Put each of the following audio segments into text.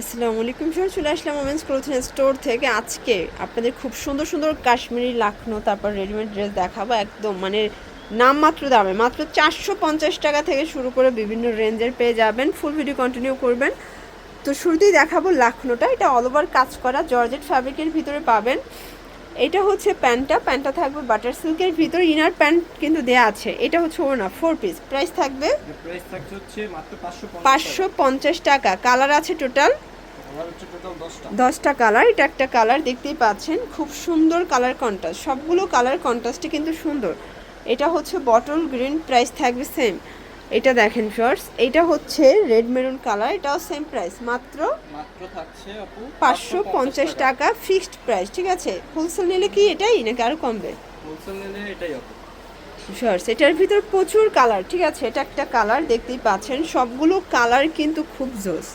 আসসালামু আলাইকুম স্যার চলে আসলাম ওমেন্স ক্লোথিং স্টোর থেকে। আজকে আপনাদের খুব সুন্দর সুন্দর কাশ্মীরি লাখনো, তারপর রেডিমেড ড্রেস দেখাবো। একদম মানে নামমাত্র দামে, মাত্র চারশো পঞ্চাশ টাকা থেকে শুরু করে বিভিন্ন রেঞ্জের পেয়ে যাবেন। ফুল ভিডিও কন্টিনিউ করবেন। তো শুরুতেই দেখাবো লাখনোটা। এটা অল ওভার কাজ করা, জর্জেট ফ্যাব্রিকের ভিতরে পাবেন। এটা হচ্ছে প্যান্টটা প্যান্টটা থাকবে বাটার সিল্কের ভিতর ইনার প্যান্ট কিন্তু দেয়া আছে। এটা হচ্ছে ওনা ফোর পিস প্রাইস থাকবে পাঁচশো পঞ্চাশ টাকা। কালার আছে টোটাল দশটা। দশটা কালার এটা একটা কালার দেখতেই পাচ্ছেন। খুব সুন্দর কালার কন্ট্রাস্ট সবগুলো কালার কন্ট্রাস্টই কিন্তু সুন্দর। এটা হচ্ছে বটল গ্রিন প্রাইস থাকবে সেম এটা দেখেন শর্টস এটা হচ্ছে রেড মেরুন কালার এটাও সেম প্রাইস মাত্র মাত্র থাকছে আপু পাঁচশো পঞ্চাশ টাকা। ফিক্সড প্রাইস ঠিক আছে? হোলসেল নিলে কি এটাই নাকি আরও কমবে? হোলসেল নিলে এটাই আপু শর্টস এটার ভিতর প্রচুর কালার ঠিক আছে? এটা একটা কালার দেখতেই পাচ্ছেন সবগুলো কালার কিন্তু খুব জোস।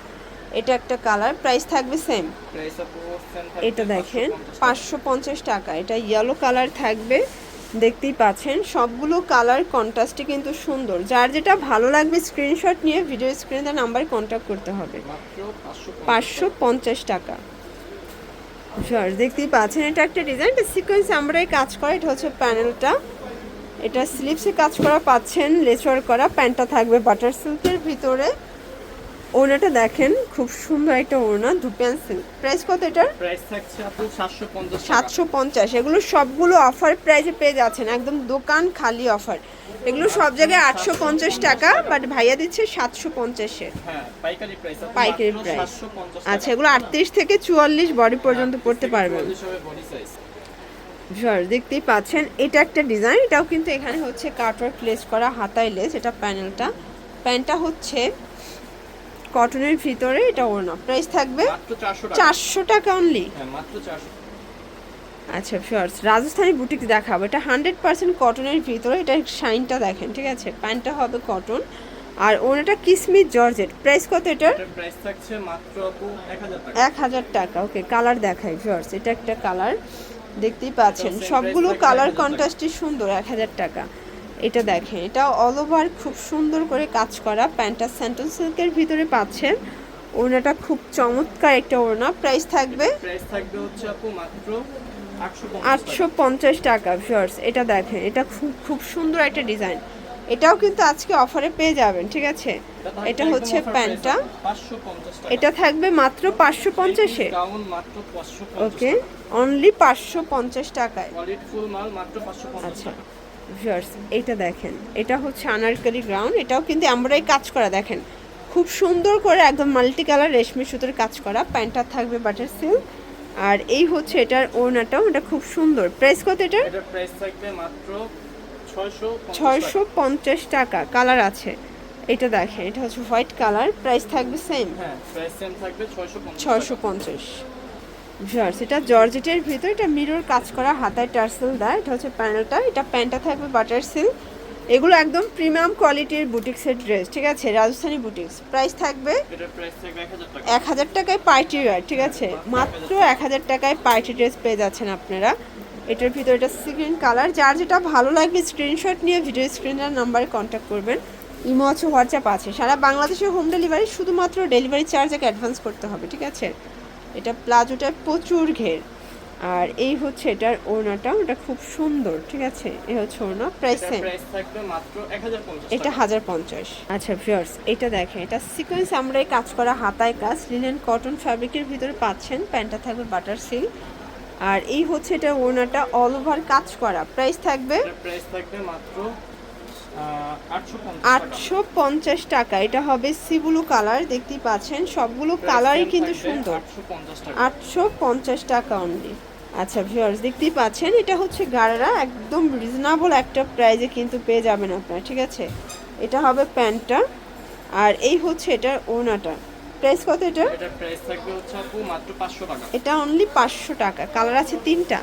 এটা একটা কালার প্রাইস থাকবে সেম প্রাইস আপু সেম এটা দেখেন পাঁচশো পঞ্চাশ টাকা। এটা ইয়েলো কালার থাকবে। দেখতেই পাচ্ছেন, সবগুলো কালার কন্ট্রাস্টে কিন্তু সুন্দর। যার যেটা ভালো লাগবে স্ক্রিনশট নিয়ে ভিডিও স্ক্রিনে নাম্বারে কন্ট্যাক্ট করতে হবে। পাঁচশো পাঁচশো পঞ্চাশ টাকা। সর দেখতেই পাচ্ছেন, এটা একটা ডিজাইন এটা সিকোয়েন্স আমরাই কাজ করা, এটা হচ্ছে প্যানেলটা এটা স্লিপসে কাজ করা পাচ্ছেন, লেচর করা, প্যান্টটা থাকবে বাটার সিল্কের ভিতরে। ওড়নাটা দেখেন খুব সুন্দর একটা ওড়না ধুপিয়ান সিল্ক প্রাইস কত এটার? প্রাইস থাকছে আপু সাতশো পঞ্চাশ সাতশো পঞ্চাশ। এগুলো সবগুলো অফার প্রাইসে পেয়ে যাচ্ছেন একদম দোকান খালি অফার এগুলো সব জায়গায় আটশো পঞ্চাশ টাকা বাট ভাইয়া দিচ্ছে সাতশো পঞ্চাশে। হ্যাঁ পাইকারি প্রাইস পাইকারি পঞ্চাশ আচ্ছা এগুলো আটত্রিশ থেকে চুয়াল্লিশ বডি পর্যন্ত পড়তে পারবেন। বডি সাইজ দেখতেই পাচ্ছেন এটা একটা ডিজাইন এটাও কিন্তু এখানে হচ্ছে কাটওয়ার্ক প্লেস করা হাতায় লেস এটা প্যানেলটা প্যান্টটা হচ্ছে কটনের ভিতরে এটা ওড়না। প্রাইস থাকবে চারশো টাকা। অনলি হ্যাঁ আচ্ছা ফিওর্স রাজস্থানি বুটিক দেখাবো। এটা হান্ড্রেড পার্সেন্ট কটনের ভিতরে এটা শাইনটা দেখেন ঠিক আছে? প্যান্টটা হবে কটন আর ওনাটা কিসমিস জর্জেট। প্রাইস কত এটার? এটার প্রাইস থাকছে মাত্র আপু এক হাজার টাকা। ওকে কালার দেখাই জর্জ এটা একটা কালার দেখতেই পাচ্ছেন সবগুলো কালার 1000 কন্ট্রাস্টই সুন্দর এক হাজার টাকা। এটা দেখেন এটা অল ওভার খুব সুন্দর করে কাজ করা প্যান্টটা স্যান্টন সিল্কের ভিতরে পাচ্ছেন। ওড়নাটা খুব চমৎকার একটা ওড়না প্রাইস থাকবে প্রাইস থাকবে হচ্ছে আপু মাত্র আটশো পঞ্চাশ টাকা। শর্টস এটা দেখেন এটা খুব খুব সুন্দর একটা ডিজাইন এটাও কিন্তু আজকে অফারে পেয়ে যাবেন ঠিক আছে? এটা হচ্ছে প্যান্টটা। এটা থাকবে মাত্র পাঁচশো পঞ্চাশে ওকে অনলি পাঁচশো পঞ্চাশ টাকায়। কোয়ালিটি ফুল মাল মাত্র পাঁচশো পঞ্চাশ আচ্ছা। ভিউয়ার্স এইটা দেখেন। এটা হচ্ছে আনারকলি গ্রাউন্ড এটাও কিন্তু আমরাই কাজ করা দেখেন। খুব সুন্দর করে একদম মাল্টি কালার রেশমি সুতোর কাজ করা প্যান্টটা থাকবে বাটার সিল্ক আর এই হচ্ছে এটার ওড়নাটাও এটা খুব সুন্দর। প্রাইস কত এটার? প্রাইস থাকবে মাত্র ছয়শো ছয়শো পঞ্চাশ টাকা কালার আছে। এটা দেখেন এটা হচ্ছে হোয়াইট কালার প্রাইস থাকবে সেম হ্যাঁ প্রাইস সেম থাকবে ছয়শো পঞ্চাশ। ভিউয়ার্স এটা জর্জেটের ভিতর এটা মিরর কাজ করা হাতায় টার্সেল দেয় এটা হচ্ছে প্যানেলটা এটা প্যান্টটা থাকবে বাটার সিল্ক এগুলো একদম প্রিমিয়াম কোয়ালিটির বুটিক্সের ড্রেস ঠিক আছে? রাজস্থানী বুটিক্স প্রাইস থাকবে এক হাজার টাকায় পার্টি ওয়ার ঠিক আছে? মাত্র এক হাজার টাকায় পার্টি ড্রেস পেয়ে যাচ্ছেন আপনারা। এটার ভিতরে এটা স্ক্রিন কালার যার যেটা ভালো লাগবে স্ক্রিনশট নিয়ে ভিডিও স্ক্রিনের নাম্বারে কন্ট্যাক্ট করবেন। ইমো আছে হোয়াটসঅ্যাপ আছে। সারা বাংলাদেশে হোম ডেলিভারি শুধুমাত্র ডেলিভারি চার্জ এক অ্যাডভান্স করতে হবে ঠিক আছে? এটা প্লাজোটা প্রচুর ঘের। আর এই হচ্ছে এটার ওড়নাটা ওটা খুব সুন্দর ঠিক আছে? এই হচ্ছে ওড়না প্রাইস এটা হাজার পঞ্চাশ। আচ্ছা ভিউয়ার্স এটা দেখেন এটা সিকোয়েন্স আমরা এই কাজ করা হাতায় কাজ লিনেন কটন ফ্যাব্রিকের ভিতরে পাচ্ছেন প্যান্টটা থাকবে বাটার সিল্ক আর এই হচ্ছে এটা ওড়নাটা অল ওভার কাজ করা। প্রাইস থাকবে? প্রাইস থাকবে মাত্র আটশো পঞ্চাশ টাকা। এটা হবে সিবুলু কালার দেখতেই পাচ্ছেন। সবগুলো কালারই কিন্তু সুন্দর। আটশো পঞ্চাশ টাকা। অনলি আচ্ছা ভিউয়ার্স দেখতেই পাচ্ছেন এটা হচ্ছে গাড়ারা। একদম রিজনেবল একটা প্রাইজে কিন্তু পেয়ে যাবেন আপনারা ঠিক আছে? এটা হবে প্যান্টটা। আর এই হচ্ছে এটার ওড়নাটা। প্রাইস কত এটা এটার প্রাইস থাকবে হচ্ছে আপু মাত্র পাঁচশো টাকা। এটা অনলি পাঁচশো টাকা। কালার আছে তিনটা।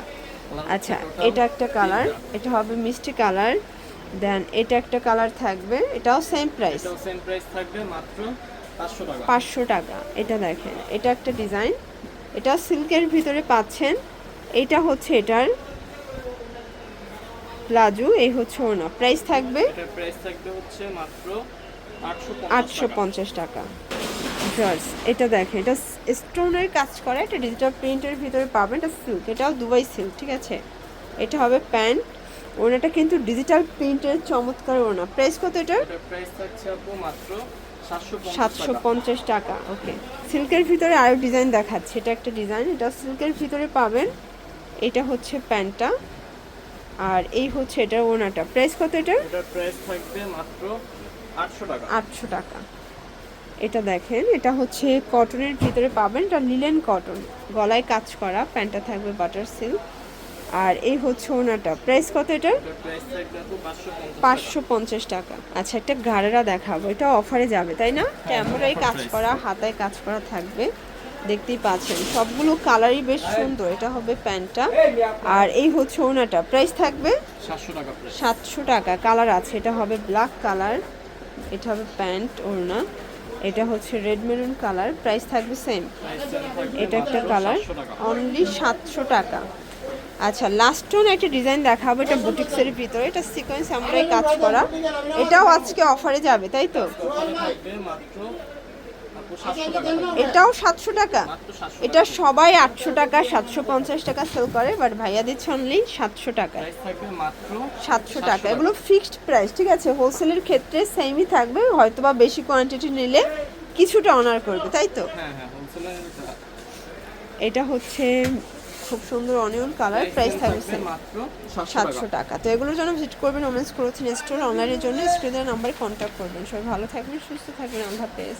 আচ্ছা এটা একটা কালার এটা হবে মিষ্টি কালার দেন এটা একটা কালার থাকবে এটাও সেম প্রাইস এটাও সেম প্রাইস থাকবে মাত্র পাঁচশো টাকা। পাঁচশো টাকা এটা দেখেন এটা একটা ডিজাইন এটা সিল্কের ভিতরে পাচ্ছেন এটা হচ্ছে এটার প্লাজো এই হচ্ছে ওনা প্রাইস থাকবে এটার প্রাইস থাকবে হচ্ছে মাত্র আটশো আটশো পঞ্চাশ টাকা। কন্ট্রাস্ট এটা দেখেন এটা স্টোনের কাজ করা এটা ডিজিটাল প্রিন্টের ভিতরে পাবেন এটা সিল্ক এটাও দুবাই সিল্ক ঠিক আছে? এটা হবে প্যান্ট ওনাটা কিন্তু ডিজিটাল প্রিন্টের চমৎকার ওনা প্রাইস কত এটার এটার প্রাইস থাকছে আপু মাত্র সাতশো পঞ্চাশ টাকা। ওকে সিল্কের ভিতরে আরও ডিজাইন দেখাচ্ছে এটা একটা ডিজাইন এটা সিল্কের ভিতরে পাবেন। এটা হচ্ছে প্যান্টটা আর এই হচ্ছে এটা ওনাটা প্রাইস কত এটার প্রাইস থাকবে মাত্র আটশো টাকা। আটশো টাকা। এটা দেখেন এটা হচ্ছে কটনের ভিতরে পাবেন এটা লিলেন কটন গলায় কাজ করা প্যান্টটা থাকবে বাটার সিল্ক আর এই হচ্ছে ওনাটা। প্রাইস কত এটার? আপু পাঁচশো পঞ্চাশ টাকা। আচ্ছা একটা গাড়েরা দেখাবো। এটা অফারে যাবে তাই না? ক্যামেরায় কাজ করা হাতায় কাজ করা থাকবে। দেখতেই পাচ্ছেন সবগুলো কালারই বেশ সুন্দর। এটা হবে প্যান্টটা। আর এই হচ্ছে ওনাটা। প্রাইস থাকবে? সাতশো টাকা সাতশো টাকা। কালার আছে। এটা হবে ব্ল্যাক কালার এটা হবে প্যান্ট ওড়না। এটা হচ্ছে রেড মেরুন কালার প্রাইস থাকবে সেম এটা একটা কালার অনলি সাতশো টাকা। আচ্ছা লাস্ট ওন একটা ডিজাইন দেখাবো এটা বুটিক্সের ভিতরে। এটা সিকোয়েন্স আমরাই কাজ করা। এটাও আজকে অফারে যাবে তাই তো। এটাও সাতশো টাকা। এটা সবাই আটশো টাকা সাতশো পঞ্চাশ টাকা সেল করে বাট ভাইয়া দিচ্ছে অনলি সাতশো টাকা সাতশো টাকা। এগুলো ফিক্সড প্রাইস ঠিক আছে? হোলসেলের ক্ষেত্রে সেমই থাকবে হয়তো বা বেশি কোয়ান্টিটি নিলে কিছুটা অনার করবে তাই তো? হ্যাঁ হ্যাঁ এটা হচ্ছে খুব সুন্দর অনিয়ন কালার প্রাইস থাকবে মাত্র সাতশো টাকা। তো এগুলোর জন্য ভিজিট করবেন ওমেন্স ক্লোথিং স্টোর অনলাইনের জন্য স্ক্রিনের নাম্বারে কন্ট্যাক্ট করবেন। সবাই ভালো থাকবেন সুস্থ থাকবেন আল্লাহ হাফেজ।